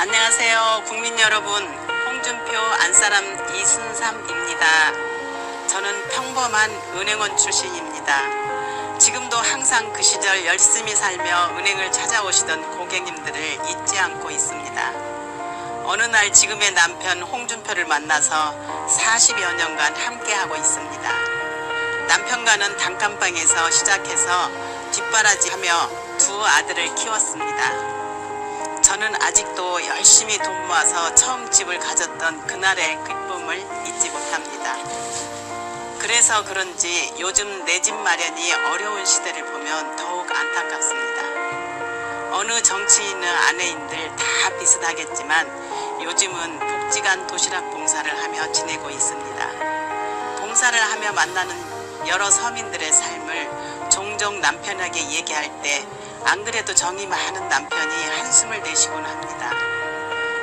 안녕하세요. 국민 여러분. 홍준표 안사람 이순삼입니다. 저는 평범한 은행원 출신입니다. 지금도 항상 그 시절 열심히 살며 은행을 찾아오시던 고객님들을 잊지 않고 있습니다. 어느 날 지금의 남편 홍준표를 만나서 40여 년간 함께하고 있습니다. 남편과는 단칸방에서 시작해서 뒷바라지하며 두 아들을 키웠습니다. 저는 아직도 열심히 돈 모아서 처음 집을 가졌던 그날의 기쁨을 잊지 못합니다. 그래서 그런지 요즘 내 집 마련이 어려운 시대를 보면 더욱 안타깝습니다. 어느 정치인의 아내인들 다 비슷하겠지만 요즘은 복지관 도시락 봉사를 하며 지내고 있습니다. 봉사를 하며 만나는 여러 서민들의 삶을 종종 남편에게 얘기할 때 안 그래도 정이 많은 남편이 한숨을 내쉬곤 합니다.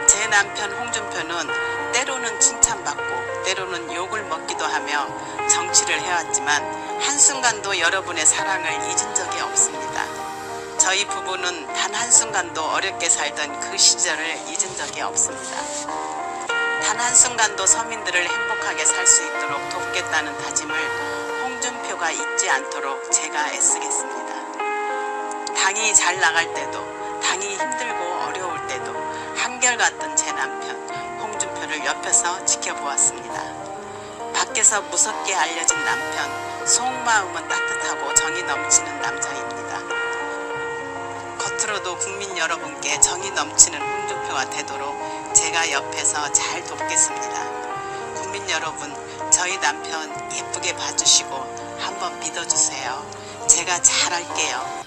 제 남편 홍준표는 때로는 칭찬받고 때로는 욕을 먹기도 하며 정치를 해왔지만 한순간도 여러분의 사랑을 잊은 적이 없습니다. 저희 부부는 단 한순간도 어렵게 살던 그 시절을 잊은 적이 없습니다. 단 한순간도 서민들을 행복하게 살 수 있도록 돕겠다는 다짐을 홍준표가 잊지 않도록 제가 애쓰겠습니다. 당이 잘 나갈 때도 당이 힘들고 어려울 때도 한결같던 제 남편 홍준표를 옆에서 지켜보았습니다. 밖에서 무섭게 알려진 남편 속마음은 따뜻하고 정이 넘치는 남자입니다. 겉으로도 국민 여러분께 정이 넘치는 홍준표가 되도록 제가 옆에서 잘 돕겠습니다. 국민 여러분, 저희 남편 예쁘게 봐주시고 한번 믿어주세요. 제가 잘할게요.